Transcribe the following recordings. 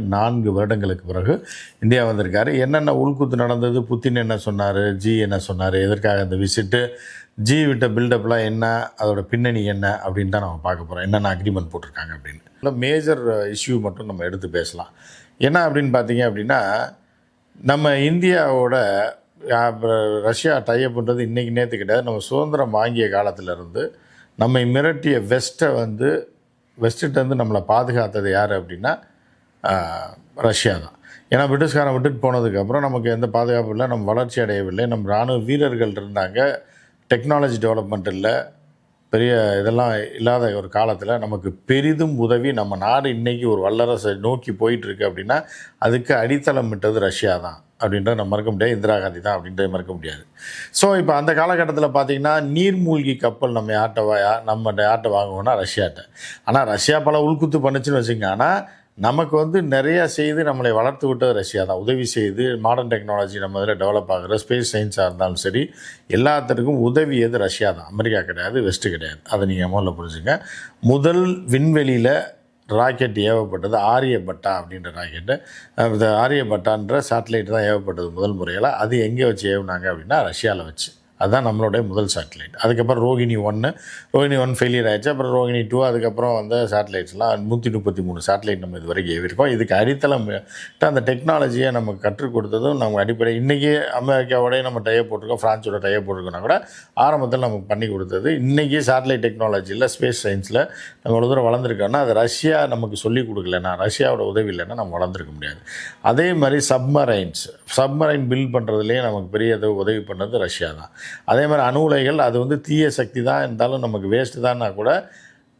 நான்கு வருடங்களுக்கு பிறகு இந்தியா வந்திருக்காரு. என்னென்ன உள்குத்து நடந்தது புத்தின் என்ன சொன்னார் ஜி என்ன சொன்னார் எதற்காக இந்த விசிட்டு ஜி விட்ட பில்டப்லாம் என்ன அதோட பின்னணி என்ன அப்படின்னு தான் நம்ம பார்க்க போகிறோம் என்னென்ன அக்ரிமெண்ட் போட்டிருக்காங்க அப்படின்னு. இல்லை மேஜர் இஷ்யூ மட்டும் நம்ம எடுத்து பேசலாம். என்ன அப்படின்னு பார்த்தீங்க அப்படின்னா நம்ம இந்தியாவோட ரஷ்யா டைப் பண்ணுறது இன்றைக்கி நேற்று கிடையாது. நம்ம சுதந்திரம் வாங்கிய காலத்திலேருந்து நம்மை மிரட்டிய வெஸ்ட்டை வந்து வெஸ்ட்டுட்டேருந்து நம்மளை பாதுகாத்தது யார் அப்படின்னா ரஷ்யா தான். ஏன்னா பிரிட்டிஷ்காரன் விட்டுட்டு போனதுக்கப்புறம் நமக்கு எந்த பாதுகாப்பும் இல்லை நம்ம வளர்ச்சி அடையவில்லை. நம்ம இராணுவ வீரர்கள் இருந்தாங்க. டெக்னாலஜி டெவலப்மெண்ட் இல்லை. பெரிய இதெல்லாம் இல்லாத ஒரு காலத்தில் நமக்கு பெரிதும் உதவி நம்ம நாடு இன்றைக்கி ஒரு வல்லரசை நோக்கி போயிட்டுருக்கு அப்படின்னா அதுக்கு அடித்தளம் விட்டது ரஷ்யா தான் அப்படின்றத நம்ம மறக்க முடியாது. இந்திரா காந்தி தான் அப்படின்றத மறக்க முடியாது. ஸோ இப்போ அந்த காலகட்டத்தில் பார்த்தீங்கன்னா நீர்மூழ்கி கப்பல் நம்ம யார்கிட்ட யா- நம்ம யார்கிட்ட வாங்குவோம்னா ரஷ்யாட்ட. ஆனால் ரஷ்யா பல உள்குத்து பண்ணுச்சுன்னு வச்சுங்க ஆனால் நமக்கு வந்து நிறையா செய்து நம்மளை வளர்த்து விட்டது ரஷ்யா தான். உதவி செய்து மாடர்ன் டெக்னாலஜி நம்ம இதில் டெவலப் ஆகிற ஸ்பேஸ் சயின்ஸாக இருந்தாலும் சரி எல்லாத்திற்கும் உதவியது ரஷ்யா தான். அமெரிக்கா கிடையாது வெஸ்ட்டு கிடையாது. அதை நீங்கள் முதல்ல புரிஞ்சுங்க. முதல் விண்வெளியில் ராக்கெட் ஏவப்பட்டது ஆரியபட்டா அப்படின்ற ராக்கெட்டு இந்த ஆரியபட்டான்ற சேட்டலைட் தான் ஏவப்பட்டது முதல் முறையில். அது எங்கே வச்சு ஏவுனாங்க அப்படின்னா ரஷ்யாவில் வச்சு. அதுதான் நம்மளுடைய முதல் சேட்டலைட் அதுக்கப்புறம் ரோகிணி ஒன்று ரோஹிணி ஒன் ஃபெயிலியர் ஆயிடுச்சு. அப்புறம் ரோகிணி டூ அதுக்கப்புறம் வந்து சேட்டலைட்ஸ்லாம் நூற்றி முப்பத்தி மூணு சேட்டலைட் நம்ம இது வரைக்கும் ஏவிருக்கோம். இதுக்கு அடித்தளம் அந்த டெக்னாலஜியை நமக்கு கற்றுக் கொடுத்ததும் நம்ம அடிப்படை இன்றைக்கி அமெரிக்காவோடய நம்ம டைய போட்டிருக்கோம் ஃப்ரான்ஸோட டைய போட்டிருக்கோம்னா கூட ஆரம்பத்தில் நமக்கு பண்ணி கொடுத்தது. இன்றைக்கி சேட்டலைட் டெக்னாலஜியில் ஸ்பேஸ் சயின்ஸில் நம்ம ஒரு தூரம் வளர்ந்துருக்கோம்னா அது ரஷ்யா நமக்கு சொல்லிக் கொடுக்கலன்னா ரஷ்யாவோட உதவி இல்லைன்னா நம்ம வளர்ந்துருக்க முடியாது. அதே மாதிரி சப்மரைன்ஸ் சப்மரைன் பில்ட் பண்ணுறதுலேயே நமக்கு பெரிய உதவி பண்ணது ரஷ்யா தான். அதே மாதிரி அணு உலைகள் அது வந்து தீய சக்தி தான் இருந்தாலும் நமக்கு வேஸ்ட்டு தான்னா கூட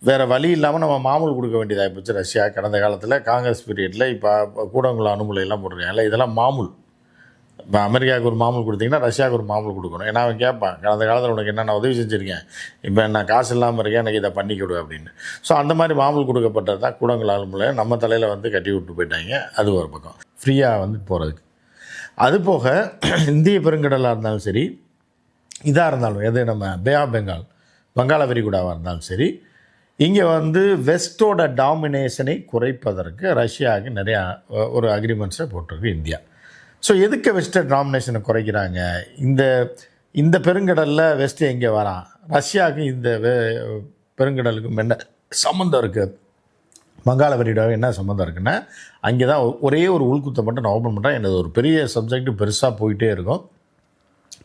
வேறு வழி இல்லாமல் நம்ம மாமூல் கொடுக்க வேண்டியதாக போச்சு ரஷ்யா கடந்த காலத்தில் காங்கிரஸ் பீரியடில் இப்போ கூடங்குளம் அணுமுலையெல்லாம் போட்டிருக்காங்கல்ல இதெல்லாம் மாமூல். இப்போ அமெரிக்காவுக்கு ஒரு மாமூல் கொடுத்தீங்கன்னா ரஷ்யாவுக்கு ஒரு மாமூல் கொடுக்கணும். ஏன்னா அவன் கேட்பான் கடந்த காலத்தில் உனக்கு என்னென்ன உதவி செஞ்சுருக்கேன்? இப்போ நான் காசு இல்லாமல் இருக்கேன் எனக்கு இதை பண்ணி கொடு அப்படின்னு. ஸோ அந்த மாதிரி மாமூல் கொடுக்கப்பட்டது தான் கூடங்குளம் அணுமுலை நம்ம தலையில் வந்து கட்டி விட்டு போயிட்டாங்க. அது ஒரு பக்கம். ஃப்ரீயாக வந்து போகிறதுக்கு அது போக இந்திய பெருங்கடலாக இருந்தாலும் சரி இதாக இருந்தாலும் எது நம்ம பே ஆஃப் பெங்கால் வங்காள விரிகுடாவாக இருந்தாலும் சரி இங்கே வந்து வெஸ்டோட டாமினேஷனை குறைப்பதற்கு ரஷ்யாவுக்கு நிறையா ஒரு அக்ரிமெண்ட்ஸை போட்டிருக்கு இந்தியா. ஸோ எதுக்கு வெஸ்டர் டாமினேஷனை குறைக்கிறாங்க? இந்த இந்த பெருங்கடலில் வெஸ்ட் எங்கே வரான் ரஷ்யாவுக்கு இந்த பெருங்கடலுக்கும் என்ன சம்மந்தம் இருக்குது வங்காள விரிகுடாவை என்ன சம்மந்தம் இருக்குன்னா அங்கே தான் ஒரே ஒரு உள்குத்தை மட்டும் நான் ஓப்பன் பண்ணுறேன் எனது ஒரு பெரிய சப்ஜெக்ட் பெருசாக போயிட்டே இருக்கும்.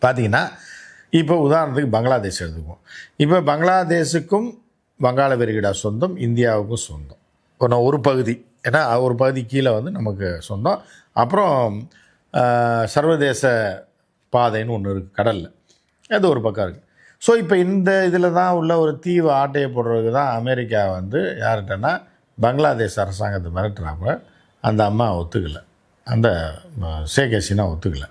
பார்த்தீங்கன்னா இப்போ உதாரணத்துக்கு பங்களாதேஷ் எடுத்துக்குவோம். இப்போ பங்களாதேஷுக்கும் வங்காள விரிகுடா சொந்தம் இந்தியாவுக்கும் சொந்தம். ஒன்று ஒரு பகுதி ஏன்னா ஒரு பகுதி கீழே வந்து நமக்கு சொந்தம். அப்புறம் சர்வதேச பாதைன்னு ஒன்று இருக்குது கடலில். அது ஒரு பக்கம் இருக்குது ஸோ இப்போ இந்த இதில் தான் உள்ள ஒரு தீவு ஆட்டையை போடுறதுக்கு தான் அமெரிக்கா வந்து யார்கிட்டன்னா பங்களாதேஷ் அரசாங்கத்தை மிரட்டுறாங்க அந்த அம்மா ஒத்துக்கலை. அந்த ம, ஷேக் ஹசீனா ஒத்துக்கலை.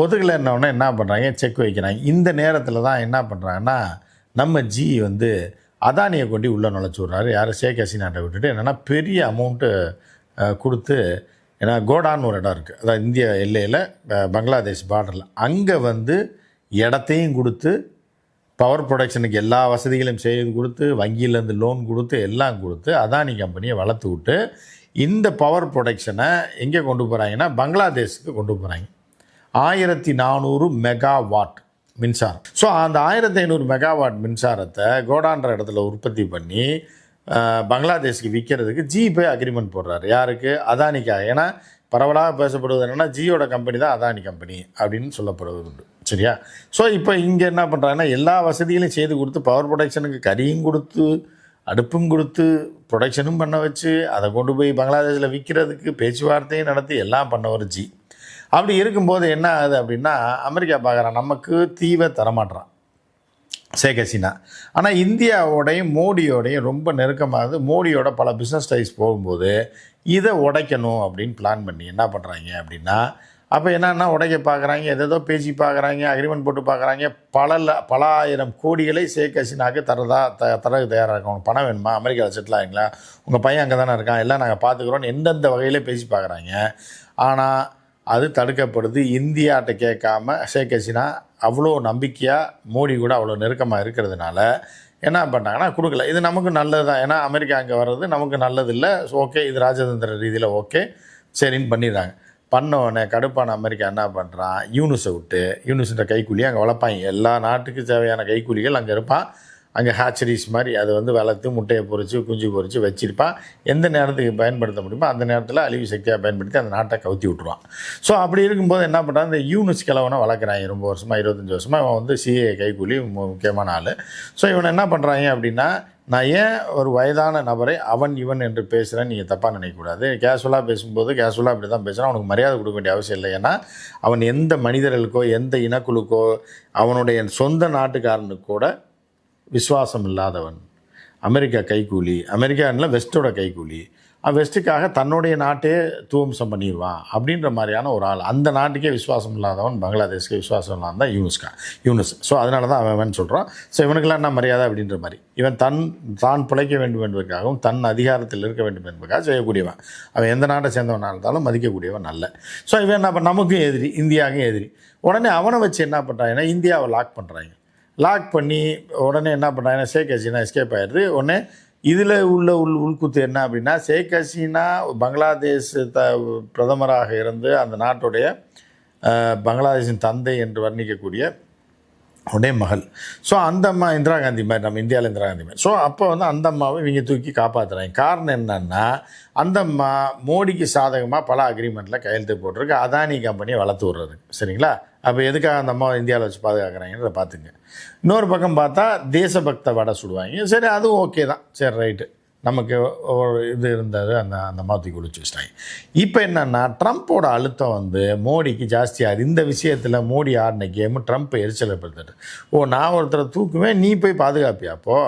ஒத்துக்கலைன்னொடனே என்ன பண்ணுறாங்க செக் வைக்கிறாங்க. இந்த நேரத்தில் தான் என்ன பண்ணுறாங்கன்னா நம்ம ஜி வந்து அதானியை கொண்டு உள்ளே நுழைச்சி விட்றாரு. யார்? ஷேக் ஹசீனாட்டை விட்டுட்டு என்னென்னா பெரிய அமௌண்ட்டு கொடுத்து ஏன்னா கோடான்னு ஒரு இடம் இருக்குது அதாவது இந்திய எல்லையில் பங்களாதேஷ் பார்டரில் அங்கே வந்து இடத்தையும் கொடுத்து பவர் ப்ரொடக்ஷனுக்கு எல்லா வசதிகளையும் செய்து கொடுத்து வங்கியிலேருந்து லோன் கொடுத்து எல்லாம் கொடுத்து அதானி கம்பெனியை வளர்த்து விட்டு இந்த பவர் ப்ரொடக்ஷனை எங்கே கொண்டு போகிறாங்கன்னா பங்களாதேஷுக்கு கொண்டு போகிறாங்க ஆயிரத்தி நானூறு மெகா வாட் மின்சாரம். ஸோ அந்த ஆயிரத்தி ஐநூறு மெகாவாட் மின்சாரத்தை கோடான்ற இடத்துல உற்பத்தி பண்ணி பங்களாதேஷுக்கு விற்கிறதுக்கு ஜி போய் அக்ரிமெண்ட் போடுறாரு. யாருக்கு? அதானிக்காக. ஏன்னா பரவலாக பேசப்படுவது என்னென்னா ஜியோட கம்பெனி தான் அதானி கம்பெனி அப்படின்னு சொல்லப்படுவது உண்டு சரியா? ஸோ இப்போ இங்கே என்ன பண்ணுறாங்கன்னா எல்லா வசதிகளையும் செய்து கொடுத்து பவர் ப்ரொடக்ஷனுக்கு கரியும் கொடுத்து அடுப்பும் கொடுத்து ப்ரொடக்ஷனும் பண்ண வச்சு அதை கொண்டு போய் பங்களாதேஷில் விற்கிறதுக்கு பேச்சுவார்த்தையும் நடத்தி எல்லாம் பண்ணவர் ஜி. அப்படி இருக்கும்போது என்ன ஆகுது அப்படின்னா அமெரிக்கா பார்க்குறான் நமக்கு தீவை தரமாட்டுறான் ஷேக் ஹசீனா. ஆனால் இந்தியாவோடையும் மோடியோடையும் ரொம்ப நெருக்கமாகுது. மோடியோட பல பிஸ்னஸ் டைஸ் போகும்போது இதை உடைக்கணும் அப்படின்னு பிளான் பண்ணி என்ன பண்ணுறாங்க அப்படின்னா அப்போ என்னென்னா உடைக்க பார்க்குறாங்க எதேதோ பேசி பார்க்குறாங்க அக்ரிமெண்ட் போட்டு பார்க்குறாங்க பல பல ஆயிரம் கோடிகளை ஷேக் ஹசீனாக்கு தரதா த தரக்கு தயாராக இருக்கும் பணம் வேணுமா? அமெரிக்காவில் செட்டில் ஆகிங்களா உங்கள் பையன் அங்கே தானே இருக்கான். எல்லாம் நாங்கள் பார்த்துக்குறோன்னு எந்தெந்த வகையில் பேசி பார்க்குறாங்க ஆனால் அது தடுக்கப்படுது. இந்தியாட்ட கேட்காம ஷேக் ஹசீனா அவ்வளோ நம்பிக்கையாக மோடி கூட அவ்வளோ நெருக்கமாக இருக்கிறதுனால என்ன பண்ணாங்கன்னா கொடுக்கல. இது நமக்கு நல்லது தான் ஏன்னா அமெரிக்கா அங்கே வர்றது நமக்கு நல்லது இல்லை ஓகே இது ராஜதந்திர ரீதியில் ஓகே சரின்னு பண்ணிடுறாங்க. பண்ண கடுப்பான அமெரிக்கா என்ன பண்ணுறான் யூனிஸை விட்டு யூனிஸ்ன்ற கைக்கூலி அங்கே வளர்ப்பாங்க. எல்லா நாட்டுக்கு தேவையான கைக்கூலிகள் அங்கே இருப்பான் அங்கே ஹேச்சரிஸ் மாதிரி அதை வந்து வளர்த்து முட்டையை பொறிச்சு குஞ்சு பொறிச்சு வச்சுருப்பான் எந்த நேரத்துக்கு பயன்படுத்த முடியுமோ அந்த நேரத்தில் அழிவு சக்தியாக பயன்படுத்தி அந்த நாட்டை கவுத்தி விட்ருவான் ஸோ அப்படி இருக்கும்போது என்ன பண்ணுறான் இந்த யூனிஸ் கிழவனை வளர்க்குறாங்க ரொம்ப வருஷமாக இருபத்தஞ்சி வருஷமாக அவன் வந்து சிஏ கைக்கூலி மு- முக்கியமான ஆள். ஸோ இவனை என்ன பண்ணுறாங்க அப்படின்னா நான் ஏன் ஒரு வயதான நபரை அவன் இவன் என்று பேசுகிறேன் நீங்கள் தப்பாக நினைக்கக்கூடாது. கேஷுவலாக பேசும்போது கேஷுவலாக இப்படி தான் பேசுகிறான் அவனுக்கு மரியாதை கொடுக்க வேண்டிய அவசியம் இல்லை. ஏன்னா அவன் எந்த மனிதர்களுக்கோ எந்த இனக்குழுக்கோ அவனுடைய சொந்த நாட்டுக்காரனுக்கு கூட விசுவாசம் இல்லாதவன். அமெரிக்கா கைக்கூலி அமெரிக்காவில் வெஸ்ட்டோட கைக்கூலி வெஸ்ட்டுக்காக தன்னுடைய நாட்டே தூவம்சம் பண்ணிடுவான் அப்படின்ற மாதிரியான ஒரு ஆள். அந்த நாட்டுக்கே விசுவாசம் இல்லாதவன் பங்களாதேஷ்க்கு விசுவாசம் இல்லாத யூனுஸ்கா யூனுஸ் ஸோ அதனால தான் அவன் அவன் சொல்கிறான் ஸோ இவனுக்கெல்லாம் என்ன மரியாதை அப்படின்ற மாதிரி. இவன் தன் தான் பிழைக்க வேண்டும் என்பதற்காகவும் தன் அதிகாரத்தில் இருக்க வேண்டும் என்பதற்காக செய்யக்கூடியவன். அவன் எந்த நாட்டை சேர்ந்தவனாக இருந்தாலும் மதிக்கக்கூடியவன் நல்ல ஸோ இவன் என்ன நமக்கும் எதிரி இந்தியாவுக்கும் எதிரி. உடனே அவனை வச்சு என்ன பண்ணுறாங்கன்னா இந்தியாவை லாக் பண்ணுறாங்க லாக் பண்ணி உடனே என்ன பண்ணுறாங்கன்னா ஷேக் ஹசீனா எஸ்கேப் ஆயிடுது. உடனே இதில் உள்ள உள் உள்குத்து என்ன அப்படின்னா ஷேக் ஹசீனா பங்களாதேஷ் த பிரதமராக இருந்து அந்த நாட்டுடைய பங்களாதேஷின் தந்தை என்று வர்ணிக்கக்கூடிய உடைய மகள். ஸோ அந்த அம்மா இந்திரா காந்தி மாதிரி நம்ம இந்தியாவில் இந்திரா காந்தி மாதிரி. ஸோ அப்போ வந்து அந்த அம்மாவை இவங்க தூக்கி காப்பாற்றுறாங்க காரணம் என்னன்னா அந்த அம்மா மோடிக்கு சாதகமாக பல அக்ரிமெண்ட்டில் கையெழுத்து போட்டிருக்கு. அதானி கம்பெனியை வளர்த்து விட்றது சரிங்களா? அப்போ எதுக்காக அந்த அம்மா இந்தியாவில் வச்சு பாதுகாக்கிறாங்கன்றத பார்த்துங்க இன்னொரு பக்கம் பார்த்தா தேசபக்த வடை சுடுவாங்க. சரி அதுவும் ஓகே தான். சரி ரைட்டு நமக்கு ஒரு இது இருந்தது அந்த அந்த மாதிரி குளிச்சு வச்சிட்டாங்க. இப்போ என்னென்னா ட்ரம்ப்போட அழுத்தம் வந்து மோடிக்கு ஜாஸ்தியாக இந்த விஷயத்தில் மோடி ஆடின கேமு ட்ரம்ப் எரிச்சலை படுத்துட்டு ஓ நான் ஒருத்தரை தூக்குவேன் நீ போய் பாதுகாப்பியா அப்போ?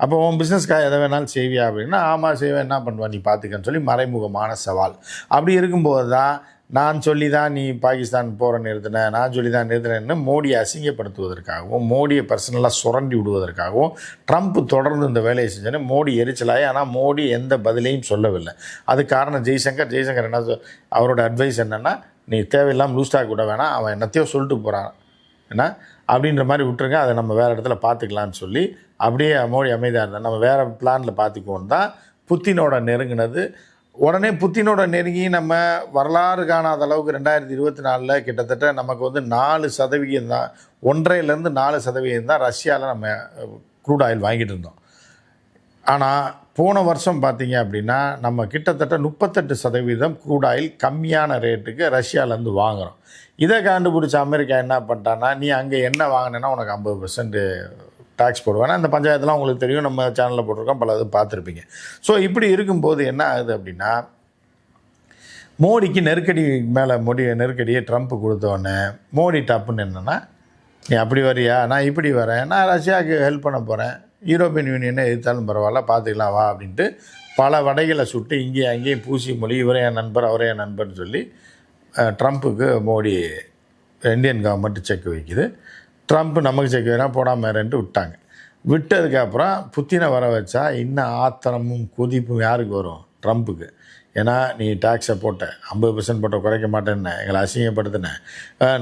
அப்போ உன் பிஸ்னஸ்க்காக எதை வேணாலும் செய்வியா அப்படின்னா ஆமாம் செய்வேன் என்ன பண்ணுவா நீ பார்த்துக்கன்னு சொல்லி மறைமுகமான சவால். அப்படி இருக்கும்போது தான் நான் சொல்லி தான் நீ பாகிஸ்தான் போகிற நிறுத்தின நான் சொல்லி தான் நிறுத்தினேன்னு மோடியை அசிங்கப்படுத்துவதற்காகவும் மோடியை பர்சனலாக சுரண்டி விடுவதற்காகவும் ட்ரம்ப் தொடர்ந்து இந்த வேலையை செஞ்சேன்னு மோடி எரிச்சலாகி ஆனால் மோடி எந்த பதிலையும் சொல்லவில்லை. அது காரணம் ஜெய்சங்கர். ஜெய்சங்கர் என்ன அவரோட அட்வைஸ் என்னென்னா நீ தேவையில்லாமல் லூஸ்டாக கூட வேணாம் அவன் என்னத்தையோ சொல்லிட்டு போகிறான் என்ன? அப்படின்ற மாதிரி விட்டுருங்க அதை நம்ம வேறு இடத்துல பார்த்துக்கலான்னு சொல்லி அப்படியே மோடி அமைதியாக இருந்தால் நம்ம வேறு பிளானில் பார்த்துக்குவோம் தான் புத்தினோட நெருங்கினது உடனே புத்தினோட நெருங்கி நம்ம வரலாறு காணாத அளவுக்கு ரெண்டாயிரத்தி இருபத்தி நாலில் கிட்டத்தட்ட நமக்கு வந்து நாலு சதவிகிதம் தான் ஒன்றையிலேருந்து நாலு சதவிகிதம் தான் ரஷ்யாவில் நம்ம க்ரூட் ஆயில் வாங்கிட்டு இருந்தோம். ஆனால் போன வருஷம் பார்த்தீங்க அப்படின்னா நம்ம கிட்டத்தட்ட முப்பத்தெட்டு சதவீதம் க்ரூட் ஆயில் கம்மியான ரேட்டுக்கு ரஷ்யாவிலேருந்து வாங்குகிறோம் இதை கண்டுபிடிச்ச அமெரிக்கா என்ன பண்ணிட்டான்னா நீ அங்கே என்ன வாங்கினேன்னா உனக்கு ஐம்பது பர்சன்ட் டேக்ஸ் போடுவேன். அந்த பஞ்சாயத்துலாம் உங்களுக்கு தெரியும். நம்ம சேனலில் போட்டிருக்கோம். பல இது பார்த்துருப்பீங்க. ஸோ இப்படி இருக்கும்போது என்ன ஆகுது அப்படின்னா மோடிக்கு நெருக்கடி மேலே மோடி நெருக்கடியை ட்ரம்ப் கொடுத்தோடனே மோடி டப்புன்னு என்னென்னா நீ அப்படி வரியா? நான் இப்படி வரேன். நான் ரஷ்யாவுக்கு ஹெல்ப் பண்ண போகிறேன் யூரோப்பியன் யூனியனை எதிர்த்தாலும் பரவாயில்ல. பார்த்துக்கலாம் வா அப்படின்ட்டு பல வடைகளை சுட்டு இங்கேயும் அங்கேயும் பூசி மொழி இவரே என் நண்பர் அவரே என் நண்பர்னு சொல்லி ட்ரம்ப்புக்கு மோடி இந்தியன் கவர்மெண்ட் செக் வைக்குது. ட்ரம்ப் நமக்கு செக் வைனா போடாமறேன்ட்டு விட்டாங்க. விட்டதுக்கப்புறம் புத்தினை வர வச்சா இன்னும் ஆத்திரமும் கொதிப்பும் யாருக்கு வரும்? ட்ரம்ப்புக்கு. ஏன்னா நீ டேக்ஸை போட்ட ஐம்பது பர்சன்ட் போட்ட குறைக்க மாட்டேன்னு எங்களை அசிங்கப்படுத்தினேன்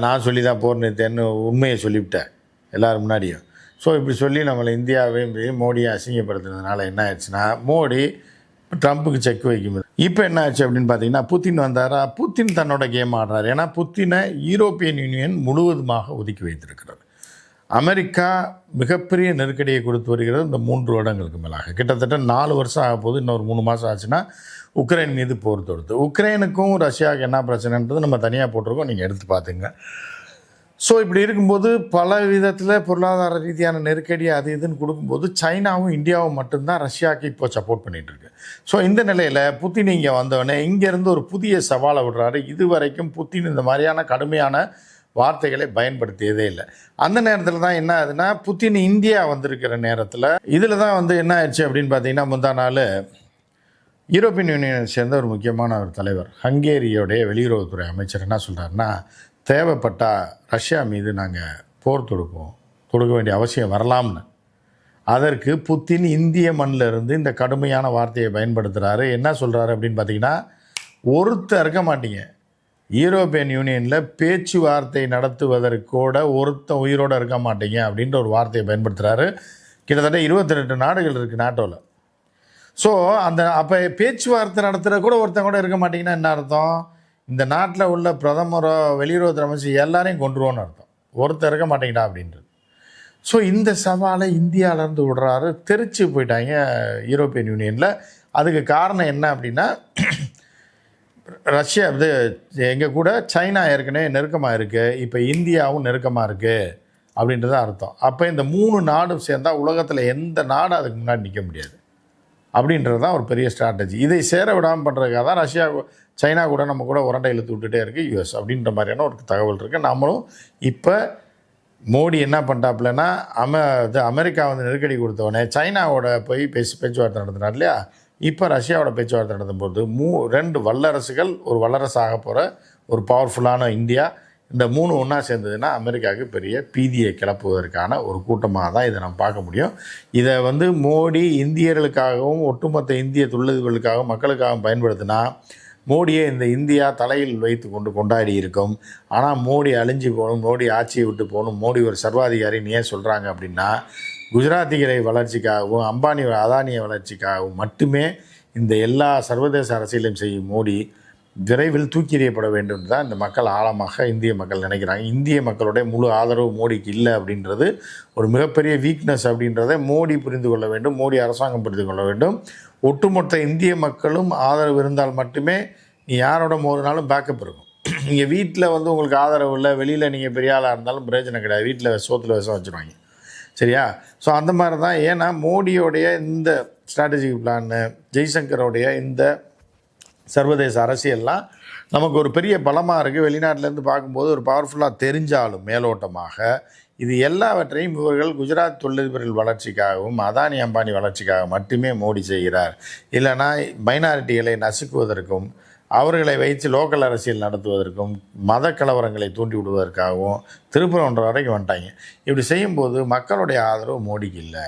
நான் சொல்லி தான் போர் நிறுத்தேன்னு உண்மையை சொல்லிவிட்டேன் எல்லோரும் முன்னாடியும். ஸோ இப்படி சொல்லி நம்மளை இந்தியாவையும் மோடியை அசிங்கப்படுத்துனதுனால என்ன ஆயிடுச்சுன்னா மோடி ட்ரம்ப்புக்கு செக் வைக்கும் இப்போ என்ன ஆச்சு அப்படின்னு பார்த்தீங்கன்னா புத்தின் வந்தாரா? புத்தின் தன்னோட கேம் ஆடுறாரு. ஏன்னா புத்தினை யூரோப்பியன் யூனியன் முழுவதுமாக ஒதுக்கி வைத்திருக்கிறது. அமெரிக்கா மிகப்பெரிய நெருக்கடியை கொடுத்து வருகிறது இந்த மூன்று வருடங்களுக்கு மேலாக. கிட்டத்தட்ட நாலு வருஷம் ஆக போது இன்னொரு மூணு மாதம் ஆச்சுன்னா உக்ரைன் மீது போர் தொடுத்து. உக்ரைனுக்கும் ரஷ்யாவுக்கு என்ன பிரச்சனைன்றது நம்ம தனியாக போட்டிருக்கோம் நீங்கள் எடுத்து பார்த்துங்க ஸோ இப்படி இருக்கும்போது பல விதத்தில் பொருளாதார ரீதியான நெருக்கடி அது இதுன்னு கொடுக்கும்போது சைனாவும் இந்தியாவும் மட்டும்தான் ரஷ்யாவுக்கு இப்போ சப்போர்ட் பண்ணிகிட்ருக்கு ஸோ இந்த நிலையில் புத்தின் இங்கே வந்தவொடனே இங்கேருந்து ஒரு புதிய சவாலை விடுறாரு. இது வரைக்கும் புத்தின் இந்த மாதிரியான கடுமையான வார்த்தைகளை பயன்படுத்தியதே இல்லை. அந்த நேரத்தில் தான் என்ன ஆகுதுன்னா புத்தின் இந்தியா வந்திருக்கிற நேரத்தில் இதில் தான் வந்து என்ன ஆயிடுச்சு அப்படின்னு பார்த்தீங்கன்னா முந்தா நாள் யூரோப்பியன் யூனியனை சேர்ந்த ஒரு முக்கியமான ஒரு தலைவர் ஹங்கேரியோடைய வெளியுறவுத்துறை அமைச்சர் என்ன சொல்கிறாருன்னா தேவைப்பட்டால் ரஷ்யா மீது நாங்கள் போர் தொடுப்போம் தொடுக்க வேண்டிய அவசியம் வரலாம்னு. அதற்கு புத்தின் இந்திய மண்ணில் இருந்து இந்த கடுமையான வார்த்தையை பயன்படுத்துகிறாரு என்ன சொல்கிறாரு அப்படின்னு பார்த்தீங்கன்னா ஒருத்தர் இருக்க மாட்டீங்க. யூரோப்பியன் யூனியனில் பேச்சுவார்த்தை நடத்துவதற்கு கூட ஒருத்தன் உயிரோடு இருக்க மாட்டீங்க அப்படின்ற ஒரு வார்த்தையை பயன்படுத்துகிறாரு கிட்டத்தட்ட இருபத்தி ரெண்டு நாடுகள் இருக்குது நாட்டோவில் ஸோ அந்த அப்போ பேச்சுவார்த்தை நடத்துகிற கூட ஒருத்தன் கூட இருக்க மாட்டீங்கன்னா என்ன அர்த்தம்? இந்த நாட்டில் உள்ள பிரதமரோ வெளியுறவுத்துறை அமைச்சர் எல்லாரையும் கொண்டுருவோன்னு அர்த்தம். ஒருத்தர் இருக்க மாட்டேங்கடா அப்படின்றது. ஸோ இந்த சவாலை இந்தியாவிலேருந்து விடுறாரு. தெரிச்சு போயிட்டாங்க யூரோப்பியன் யூனியனில். அதுக்கு காரணம் என்ன அப்படின்னா ரஷ்யா இது எங்கள் கூட சைனா ஏற்கனவே நெருக்கமாக இருக்குது இப்போ இந்தியாவும் நெருக்கமாக இருக்குது அப்படின்றது அர்த்தம். அப்போ இந்த மூணு நாடும் சேர்ந்தால் உலகத்தில் எந்த நாடும் அதுக்கு முன்னாடி நிற்க முடியாது. அப்படின்றது தான் ஒரு பெரிய ஸ்ட்ராட்டஜி இதை சேர விடாமல் பண்ணுறதுக்காக தான் ரஷ்யா சைனா கூட நம்ம கூட உரண்டை இழுத்து விட்டுட்டே இருக்குது யூஎஸ் அப்படின்ற மாதிரியான ஒரு தகவல் இருக்குது நம்மளும் இப்போ மோடி என்ன பண்ணிட்டாப்புலன்னா அம இது அமெரிக்கா வந்து நெருக்கடி கொடுத்தவொடனே சைனாவோட போய் பேசி பேச்சுவார்த்தை நடத்தினார் இல்லையா? இப்போ ரஷ்யாவோட பேச்சுவார்த்தை நடத்தும்போது மூ ரெண்டு வல்லரசுகள் ஒரு வல்லரசு போகிற ஒரு பவர்ஃபுல்லான இந்தியா இந்த மூணு ஒன்றா சேர்ந்ததுன்னா அமெரிக்காவுக்கு பெரிய பீதியை கிளப்புவதற்கான ஒரு கூட்டமாக தான் இதை நம்ம பார்க்க முடியும். இதை வந்து மோடி இந்தியர்களுக்காகவும் ஒட்டுமொத்த இந்திய தொழில்களுக்காகவும் மக்களுக்காகவும் பயன்படுத்தினா மோடியை இந்த இந்தியா தலையில் வைத்து கொண்டு கொண்டாடி இருக்கும். ஆனால் மோடி அழிஞ்சு போகணும் மோடி ஆட்சியை விட்டு போகணும் மோடி ஒரு சர்வாதிகாரின்னு ஏன் சொல்கிறாங்க அப்படின்னா குஜராத்திகளை வளர்ச்சிக்காகவும் அம்பானி அதானிய வளர்ச்சிக்காகவும் மட்டுமே இந்த எல்லா சர்வதேச அரசியலையும் செய்யும் மோடி விரைவில் தூக்கி எறியப்பட வேண்டும் தான் இந்த மக்கள் ஆழமாக இந்திய மக்கள் நினைக்கிறாங்க. இந்திய மக்களுடைய முழு ஆதரவு மோடிக்கு இல்லை அப்படின்றது ஒரு மிகப்பெரிய வீக்னஸ் அப்படின்றத மோடி புரிந்து கொள்ள வேண்டும் மோடி அரசாங்கம் புரிந்து கொள்ள வேண்டும். ஒட்டுமொத்த இந்திய மக்களும் ஆதரவு இருந்தால் மட்டுமே நீ யாரோட மோதினாலும் பேக்கப் இருக்கும். நீங்கள் வீட்டில் வந்து உங்களுக்கு ஆதரவு இல்லை வெளியில் நீங்கள் பெரிய ஆளாக இருந்தாலும் பிரயோஜனம் கிடையாது. வீட்டில் சோத்தில் விஷம் வச்சுருவாங்க. சரியா? ஸோ அந்த மாதிரி தான் ஏன்னா மோடியோடைய இந்த ஸ்ட்ராட்டஜிக் பிளான்னு ஜெய்சங்கரோடைய இந்த சர்வதேச அரசியல்லாம் நமக்கு ஒரு பெரிய பலமாக இருக்குது வெளிநாட்டிலேருந்து பார்க்கும்போது ஒரு பவர்ஃபுல்லாக தெரிஞ்சாலும் மேலோட்டமாக. இது எல்லாவற்றையும் இவர்கள் குஜராத் தொழிலதிபர்கள் வளர்ச்சிக்காகவும் அதானி அம்பானி வளர்ச்சிக்காக மட்டுமே மோடி செய்கிறார். இல்லைனா மைனாரிட்டிகளை நசுக்குவதற்கும் அவர்களை வைத்து லோக்கல் அரசியல் நடத்துவதற்கும் மத கலவரங்களை தூண்டி விடுவதற்காகவும் திருப்பரங்குன்ற வரைக்கும் வந்துட்டாங்க. இப்படி செய்யும்போது மக்களுடைய ஆதரவு மோடிக்கு இல்லை.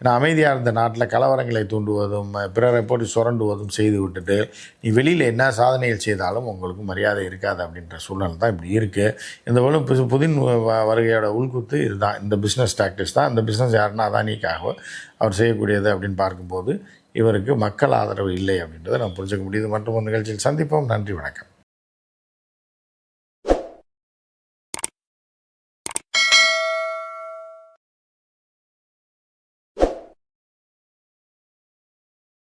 ஏன்னா அமைதியாக இருந்த நாட்டில் கலவரங்களை தூண்டுவதும் பிறரை போட்டு சுரண்டுவதும் செய்து விட்டுட்டு நீ வெளியில் என்ன சாதனைகள் செய்தாலும் உங்களுக்கு மரியாதை இருக்காது அப்படின்ற சூழ்நிலை தான் இப்படி இருக்குது இந்த போல புது புதின் வ- வருகையோட உள்குத்து இதுதான். இந்த பிஸ்னஸ் டாக்டிஸ் தான். இந்த பிஸ்னஸ் யாருன்னா அதானிக்காக அவர் செய்யக்கூடியது அப்படின்னு பார்க்கும்போது இவருக்கு மக்கள் ஆதரவு இல்லை அப்படின்றத நம்ம புரிஞ்சுக்க முடியுது. மற்றும் ஒரு நிகழ்ச்சியில் சந்திப்போம். நன்றி வணக்கம்.